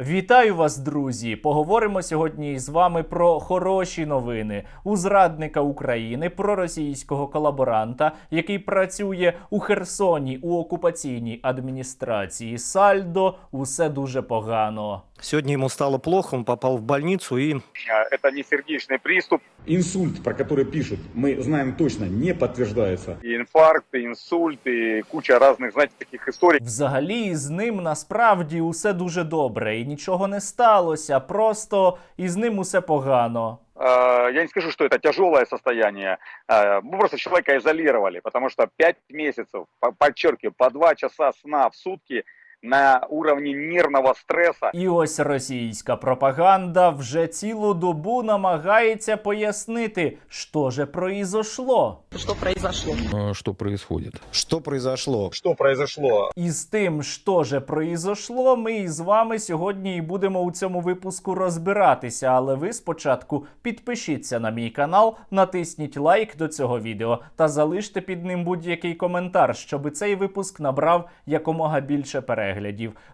Вітаю вас, друзі! Поговоримо сьогодні з вами про хороші новини у зрадника України, про російського колаборанта, який працює у Херсоні у окупаційній адміністрації. Сальдо усе дуже погано. Сегодня ему стало плохо, он попал в больницу и А, это не сердечный приступ, Инсульт, про который пишут, мы знаем точно, не подтверждается. и инфаркт, и инсульт, и куча разных, знаете, таких историй. Взагалі, з ним насправді усе дуже добре, і нічого не сталося. Просто із ним усе погано. Я не скажу, что это тяжелое состояние. Мы просто человека изолировали, потому что 5 месяцев, по- подчеркиваю, по 2 часа сна в сутки на уровне нервного стресса. І ось російська пропаганда вже цілу добу намагається пояснити, що же произошло. что произошло. Э, что происходит. что произошло? Что произошло? І з тим, що же произошло, ми із вами сьогодні і будемо у цьому випуску розбиратися. Але ви спочатку підпишіться на мій канал, натисніть лайк до цього відео та залиште під ним будь-який коментар, щоб цей випуск набрав якомога більше переглядів.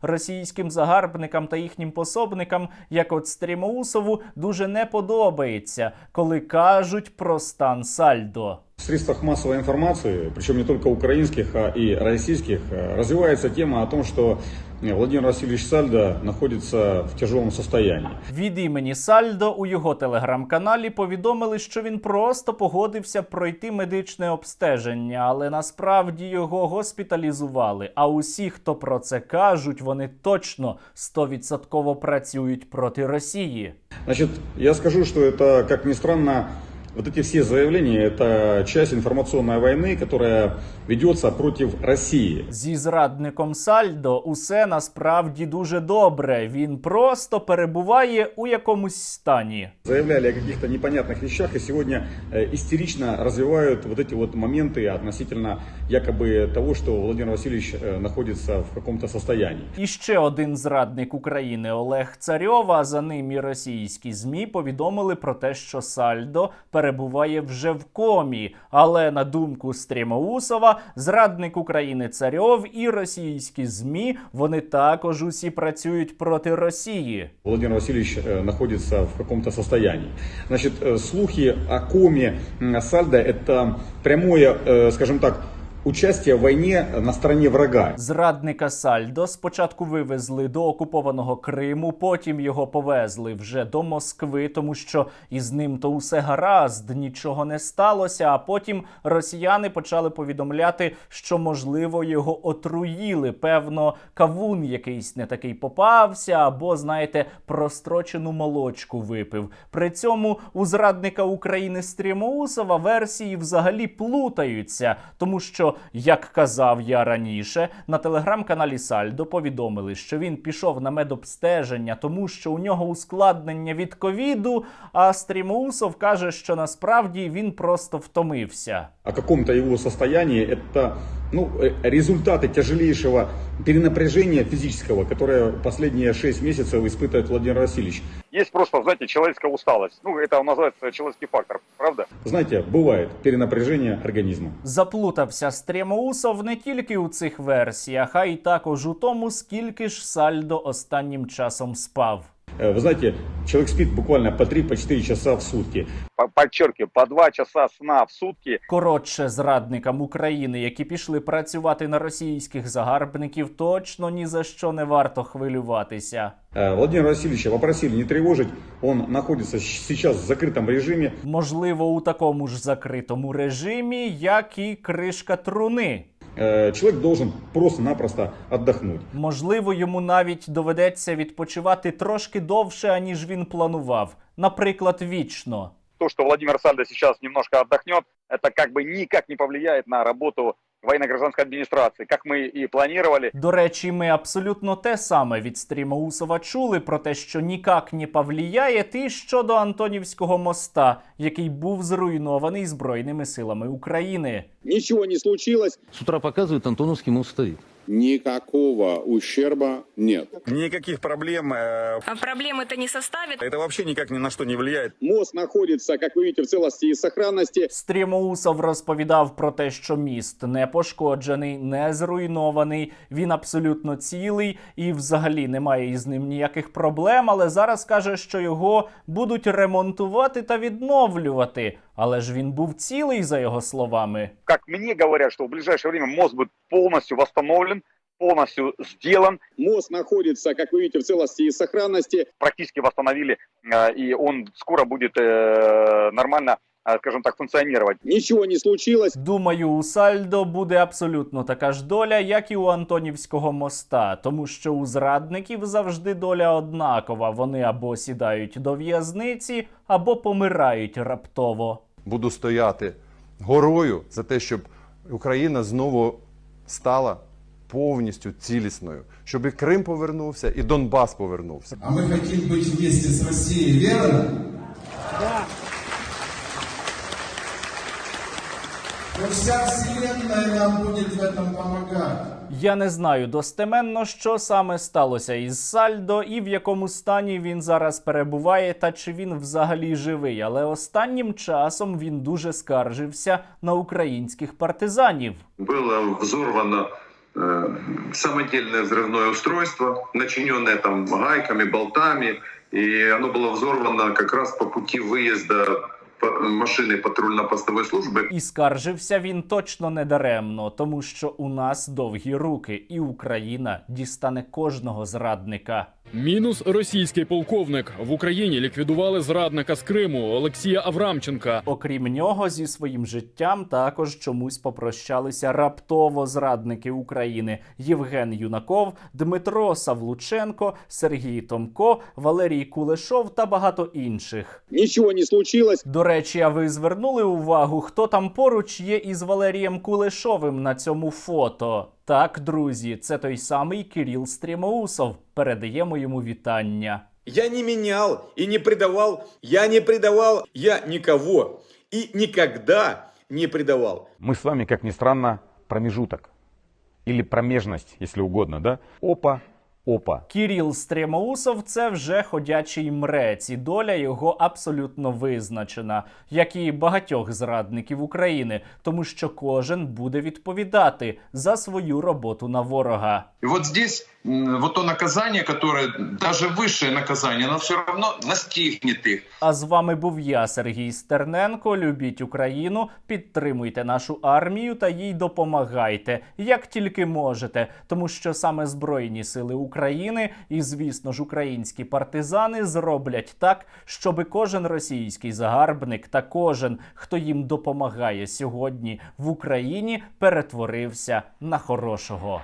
Російським загарбникам та їхнім пособникам, як от Стрімоусову, дуже не подобається, коли кажуть про стан сальдо. В средствах массовой информации, причем не только украинских, а и российских, э, развивается тема о том, что э, Владимир Васильевич Сальдо находится в тяжелом состоянии. Від імені Сальдо у його телеграм-каналі повідомили, що він просто погодився пройти медичне обстеження, але насправді його госпіталізували. А усі, хто про це кажуть, вони точно стовідсотково працюють проти Росії. Значит, я скажу, что это, как ни странно, вот эти все заявления, это часть информационной войны, которая ведется против России. Зі зрадником Сальдо усе насправді дуже добре. Він просто перебуває у якомусь стані. Заявляли о каких-то непонятных вещах и сегодня э, истерично развивают вот эти вот моменты относительно якобы того, что Владимир Васильевич э, находится в каком-то состоянии. І ще один зрадник України Олег Царьов, а за ним і російські змі повідомили про те, що Сальдо перебуває вже в комі. Але на думку Стрімоусова, зрадник України Царьов і російські змі вони також усі працюють проти Росії. Владимир Васильевич э, находится в каком-то состоянии. Значит, э, слухи о коме м, Сальдо это прямое, э, скажем так, участие в войне на стороне врага. Зрадника Сальдо спочатку вивезли до окупованого Криму, потім його повезли вже до Москви, тому що із ним то усе гаразд, нічого не сталося. А потім росіяни почали повідомляти, що можливо його отруїли. Певно, кавун якийсь не такий попався, або знаєте, прострочену молочку випив. При цьому у зрадника України Стрімоусова версії взагалі плутаються, тому що, як казав я раніше, на телеграм-каналі Сальдо повідомили, що він пішов на медобстеження, тому що у нього ускладнення від ковіду. А Стрімоусов каже, що насправді він просто втомився О каком-то его состоянии это ну, э, результаты тяжелейшего перенапряжения физического, которое последние 6 месяцев испытывает Владимир Васильевич. Есть просто, знаете, человеческая усталость. Ну, это называется человеческий фактор, правда? Знаете, бывает перенапряжение организма. Заплутався Стрімоусов не тільки у цих версіях, а й також у тому, скільки ж Сальдо останнім часом спав. Э, Вы знаете, человек спит буквально по 3-4 часа в сутки. По- Подчеркиваю, по 2 часа сна в сутки. Коротше, зрадникам України, які пішли працювати на російських загарбників, точно ні за що не варто хвилюватися. Э, Владимира Васильевича попросили не тревожить, он находится щ- сейчас в закрытом режиме. Можливо, у такому ж закритому режимі, як і кришка труни. Э, Человек должен просто-напросто отдохнуть. Можливо, йому навіть доведеться відпочивати трошки довше, аніж він планував, наприклад, вічно. То, что Владимир Сальдо сейчас немножко отдохнет, это как бы никак не повлияет на работу военно-гражданской адміністрації, как ми і планували. До речі, ми абсолютно те саме від стріма Усова чули про те, що ніяк не повлияє ти щодо Антонівського моста, який був зруйнований Збройними силами України. Нічого не случилось. Сутра утра Антоновський мост стоит Никакого ущерба нет. Никаких проблем. э, А проблем это не составит. Это вообще никак ни на что не влияет. Мост находится, как вы видите, в целости и сохранности. Стрімоусов розповідав про те, що міст не пошкоджений, не зруйнований, він абсолютно цілий і взагалі немає із ним ніяких проблем. Але зараз каже, що його будуть ремонтувати та відновлювати. Але ж він був цілий, за його словами. Как мне говорят, что в ближайшее время мост будет полностью восстановлен, полностью сделан, Мост находится, как вы видите, в целости и сохранности. практически восстановили, э, и он скоро будет э, нормально, э, скажем так, функционировать. Ничего не случилось. Думаю, у Сальдо буде абсолютно така ж доля, як і у Антонівського моста, тому що у зрадників завжди доля однакова. Вони або сідають до в'язниці, або помирають раптово. буду стояти горою за те, щоб Україна знову стала повністю цілісною, щоб і Крим повернувся, і Донбас повернувся. А мы хотим быть вместе с Россией, верно? Да. Но вся Вселенная нам будет в этом помогать. Я не знаю достеменно, що саме сталося із Сальдо і в якому стані він зараз перебуває, та чи він взагалі живий. Але останнім часом він дуже скаржився на українських партизанів. было взорвано э, самодельное взрывное устройство, начиненное там гайками, болтами, и оно было взорвано как раз по пути выезда машины патрульно-постової служби. І скаржився він точно не даремно, тому що у нас довгі руки, і Україна дістане кожного зрадника. Мінус російський полковник в Україні ліквідували зрадника з Криму Олексія Аврамченка. Окрім нього, зі своїм життям також чомусь попрощалися раптово зрадники України: Євген Юнаков, Дмитро Савлученко, Сергій Томко, Валерій Кулешов та багато інших. Ничего не случилось. До речі, а ви звернули увагу, хто там поруч є із Валерієм Кулешовим на цьому фото? Так, друзі, це той самий Кирил Стрімоусов. Передаємо йому вітання. Я не менял и не предавал, я не предавал, я никого и никогда не предавал. Мы с вами, как ни странно, промежуток. Или промежность, если угодно, да? Опа, опа. Кіріл Стрімоусов це вже ходячий мрець, і доля його абсолютно визначена, як і багатьох зрадників України, тому що кожен буде відповідати за свою роботу на ворога. І от здесь вот то наказание, которое даже высшее наказание, оно все равно настигнет их. А з вами був я, Сергій Стерненко. Любіть Україну, підтримуйте нашу армію та їй допомагайте, як тільки можете, тому що саме Збройні сили України і, звісно ж, українські партизани зроблять так, щоби кожен російський загарбник та кожен, хто їм допомагає сьогодні в Україні, перетворився на хорошого.